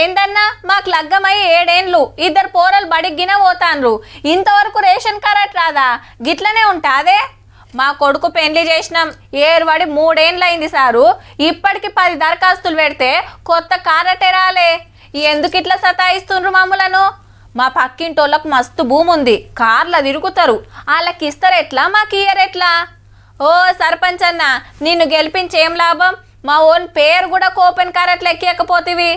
ఏందన్నా? మాకు లగ్గమై ఏడేండ్లు? ఇద్దరు పోరలు బడిగిన పోతాన్రు. ఇంతవరకు రేషన్ కార్డ్ రాదా? గిట్లనే ఉంటాదే? మా కొడుకు పెళ్ళి చేసినాం. ఏరువాడి మూడేండ్లయింది సారు. ఇప్పటికి పది దరఖాస్తులు పెడితే కొత్త కారటే రాలే. ఎందుకు ఇట్లా సతాయిస్తుండ్రు మమ్ములను? మా పక్కింటోళ్ళకు మస్తు భూమి ఉంది కార్ల తిరుగుతారు. వాళ్ళకి ఇస్తారు ఎట్లా మాకు ఇయ్యరెట్లా? ఓ సర్పంచ్ అన్న నిన్ను గెలిపించేం లాభం? మా ఓన్ పేరు కూడా కోపెన్ కారట్లు ఎక్కేయకపోతివి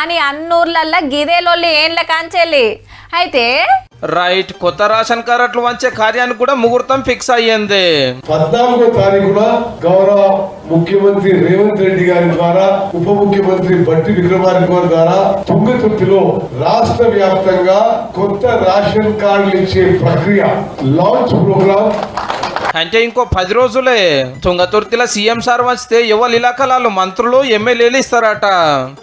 అని అన్నూర్లల్లా గిదేలొల్లి ఏండ్ల కాంచెల్లి. అయితే రైట్ కొత్త రేషన్ కార్డులు వంచే కార్యానికి కూడా ముహూర్తం ఫిక్స్ అయ్యింది. పద్నాలుగో తారీఖున గౌరవ ముఖ్యమంత్రి రేవంత్ రెడ్డి గారి ద్వారా ఉప ముఖ్యమంత్రి బట్టి విక్రమార్క గారి ద్వారా తుంగతుర్తిలో రాష్ట్ర వ్యాప్తంగా కొత్త రేషన్ కార్డులు ఇచ్చే ప్రక్రియ లాంచ్ ప్రోగ్రామ్ అంటే ఇంకో పది రోజులే. తుంగతుర్తిలో సీఎం సార్ వస్తే యువల ఇలాఖలాలు మంత్రులు ఎమ్మెల్యేలు ఇస్తారట.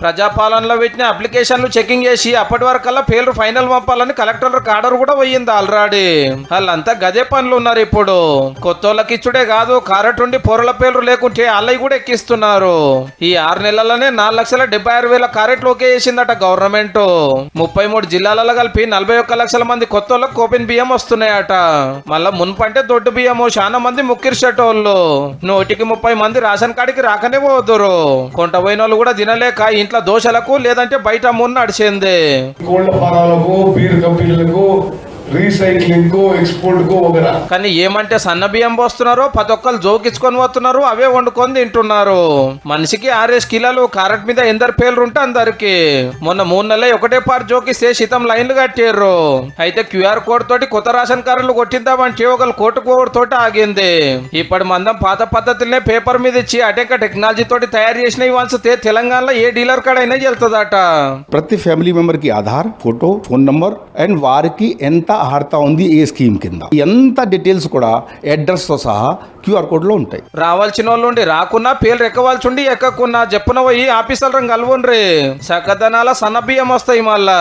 ప్రజాపాలనలో పెట్టిన అప్లికేషన్లు చెకింగ్ చేసి అప్పటి వరకల్లా పేర్లు ఫైనల్ పంపాలని కలెక్టర్ ఆర్డర్ కూడా పోయింది ఆల్రెడీ. వాళ్ళంతా గదే పనులు ఉన్నారు ఇప్పుడు. కొత్త వాళ్ళకి ఇచ్చుడే కాదు కారటుండి పొరల పేర్లు లేకుంటే వాళ్ళవి కూడా ఎక్కిస్తున్నారు. ఈ ఆరు నెలలనే నాలుగు లక్షల డెబ్బై ఆరు వేల కారెట్లు ఓకే చేసిందట గవర్నమెంట్. ముప్పై మూడు జిల్లాలలో కలిపి నలభై ఒక్క లక్షల మంది కొత్త వాళ్ళకి కోపిన్ బియ్యం వస్తున్నాయట. మళ్ళా మున్పంటే దొడ్డు బియ్యము చాలా మంది ముక్కిరిసేటోళ్ళు నూటికి ముప్పై మంది రేషన్ కార్డుకి రాకనే పోదురు. కొంట పోయిన వాళ్ళు కూడా తినలేక ఇంట్లో దోశలకు లేదంటే బయట మున్న నడిచింది కోళ్ళ ఫారాలకు బీర్ కంపెనీలకు రీసైక్లింగ్కు ఎక్స్పోర్ట్కు వగరా కానీ ఏమంటే సన్న బియ్యం పోస్తున్నారో ప్రతి ఒక్కరు జోకించుకొని పోతున్నారు అవే వండుకొని తింటున్నారు. మనిషికి ఆరేసి కిలోలు కారెట్ మీద ఎందరు పేర్లు ఉంటే అందరికి. మొన్న మూడు నెలలు ఒకటే పాటు జోకిస్తే శీతం లైన్లు కట్టారు అయితే క్యూఆర్ కోడ్ తోటి కొత్త రేషన్ కార్డులు కొట్టిద్దామంటే ఒకరు కోటు కోడ్ తోటి ఆగింది. ఇప్పటి మందం పాత పద్ధతులనే పేపర్ మీద ఇచ్చి అటెంక టెక్నాలజీ తోటి తయారు చేసినవి వంచితే తెలంగాణలో ఏ డీలర్ కాడైనా వెళ్తుందట ప్రతి family మెంబర్కి Aadhaar photo phone number and వారికి ఎంత అర్హత ఉంది ఏ స్కీమ్ కింద. ఎంత డీటెయిల్స్ కూడా అడ్రస్తో సహా క్యూఆర్ కోడ్లో ఉంటాయి. రావాల్సిన వాళ్ళు ఉండి రాకున్నా పేర్లు ఎక్కవాల్సి ఉండి ఎక్కకున్నా చెప్పున పోయి ఆఫీసర్ రంగు కలవండ్రి. సకదనాల సన్న బియ్యం వస్తాయి మళ్ళా.